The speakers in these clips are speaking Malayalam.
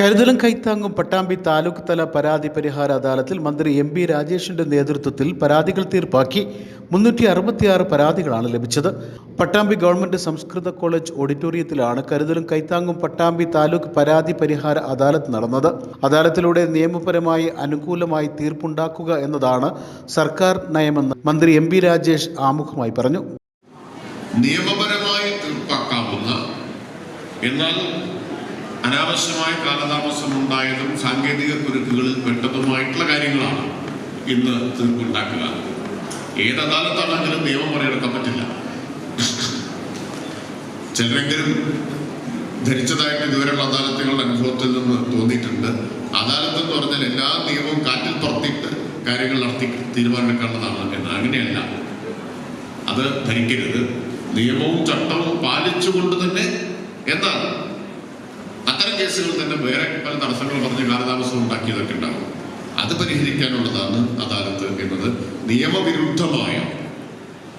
കരുതലും കൈത്താങ്ങും പട്ടാമ്പി താലൂക്ക് തല പരാതി പരിഹാര അദാലത്തിൽ മന്ത്രി എം പി രാജേഷിന്റെ നേതൃത്വത്തിൽ പരാതികൾ തീർപ്പാക്കി. മുന്നൂറ്റി അറുപത്തിയാറ് പരാതികളാണ് ലഭിച്ചത്. പട്ടാമ്പി ഗവൺമെന്റ് സംസ്കൃത കോളേജ് ഓഡിറ്റോറിയത്തിലാണ് കരുതലും കൈത്താങ്ങും പട്ടാമ്പി താലൂക്ക് പരാതി പരിഹാര അദാലത്ത് നടന്നത്. അദാലത്തിലൂടെ നിയമപരമായി അനുകൂലമായി തീർപ്പുണ്ടാക്കുക എന്നതാണ് സർക്കാർ നയമെന്ന് മന്ത്രി എം പി രാജേഷ് ആമുഖമായി പറഞ്ഞു. നിയമപരമായി തീർപ്പാക്കാവുന്ന എന്നാൽ അനാവശ്യമായ കാലതാമസം ഉണ്ടായതും സാങ്കേതിക കുരുക്കുകളിൽ പെട്ടതുമായിട്ടുള്ള കാര്യങ്ങളാണ് ഇന്ന് തീർപ്പുണ്ടാക്കുക. ഏത് അദാലത്താണെങ്കിലും നിയമം മറികടക്കാൻ പറ്റില്ല. ചിലരെങ്കിലും ധരിച്ചതായിട്ട് ഇതുവരെയുള്ള അദാലത്തുകളുടെ അനുഭവത്തിൽ നിന്ന് തോന്നിയിട്ടുണ്ട്. അദാലത്ത് എന്ന് പറഞ്ഞാൽ എല്ലാ നിയമവും കാറ്റിൽ പറത്തിയിട്ട് കാര്യങ്ങൾ നടത്തി തീരുമാനമെടുക്കേണ്ടതാണ് എന്ന്. അങ്ങനെയല്ല. അത് ധരിക്കരുത്. നിയമവും ചട്ടവും പാലിച്ചുകൊണ്ട് തന്നെ എന്നാൽ അത്തരം കേസുകൾ തന്നെ വേറെ പല തടസ്സങ്ങൾ പറഞ്ഞ് കാലതാമസം ഉണ്ടാക്കിയതൊക്കെ ഉണ്ടാവും. അത് പരിഹരിക്കാനുള്ളതാണ് അദാലത്ത് എന്നത്. നിയമവിരുദ്ധമായ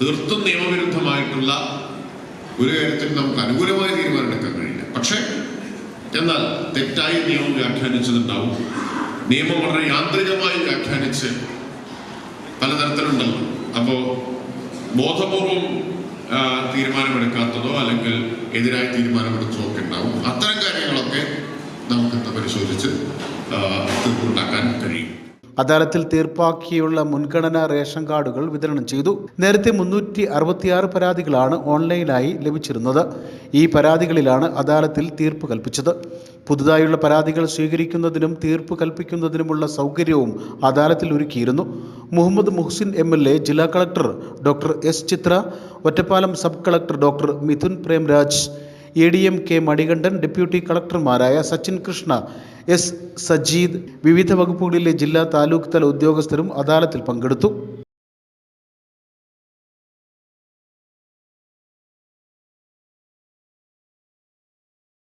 തീർത്തും നിയമവിരുദ്ധമായിട്ടുള്ള ഒരു കാര്യത്തിൽ നമുക്ക് അനുകൂലമായ തീരുമാനം എടുക്കാൻ കഴിയില്ല. പക്ഷേ എന്നാൽ തെറ്റായി നിയമം വ്യാഖ്യാനിച്ചതുണ്ടാവും. നിയമം വളരെ യാന്ത്രികമായി വ്യാഖ്യാനിച്ച് പലതരത്തിലുണ്ടല്ലോ. അപ്പോൾ ബോധപൂർവം തീരുമാനമെടുക്കാത്തതോ അല്ലെങ്കിൽ എതിരായി തീരുമാനമെടുത്തതോ ഒക്കെ ഉണ്ടാവും അത്തരം കാര്യങ്ങളൊക്കെ നമുക്കിന്ന് പരിശോധിച്ച് തീർപ്പുണ്ടാക്കാൻ കഴിയും. അദാലത്തിൽ തീർപ്പാക്കിയുള്ള മുൻഗണന റേഷൻ കാർഡുകൾ വിതരണം ചെയ്തു. നേരത്തെ മുന്നൂറ്റി അറുപത്തിയാറ് പരാതികളാണ് ഓൺലൈനായി ലഭിച്ചിരുന്നത്. ഈ പരാതികളിലാണ് അദാലത്തിൽ തീർപ്പ് കൽപ്പിച്ചത്. പുതുതായുള്ള പരാതികൾ സ്വീകരിക്കുന്നതിനും തീർപ്പ് കൽപ്പിക്കുന്നതിനുമുള്ള സൗകര്യവും അദാലത്തിൽ ഒരുക്കിയിരുന്നു. Muhammad Muhsin M L A ജില്ലാ collector doctor S Chitra Ottapalam sub collector doctor Mithun Premraj A D M K Manikandan deputy കളക്ടർമാരായ Sachin Krishna S Sajeed വിവിധ വകുപ്പുകളിലെ ജില്ലാ താലൂക്ക് തല ഉദ്യോഗസ്ഥരും അദാലത്തിൽ പങ്കെടുത്തു.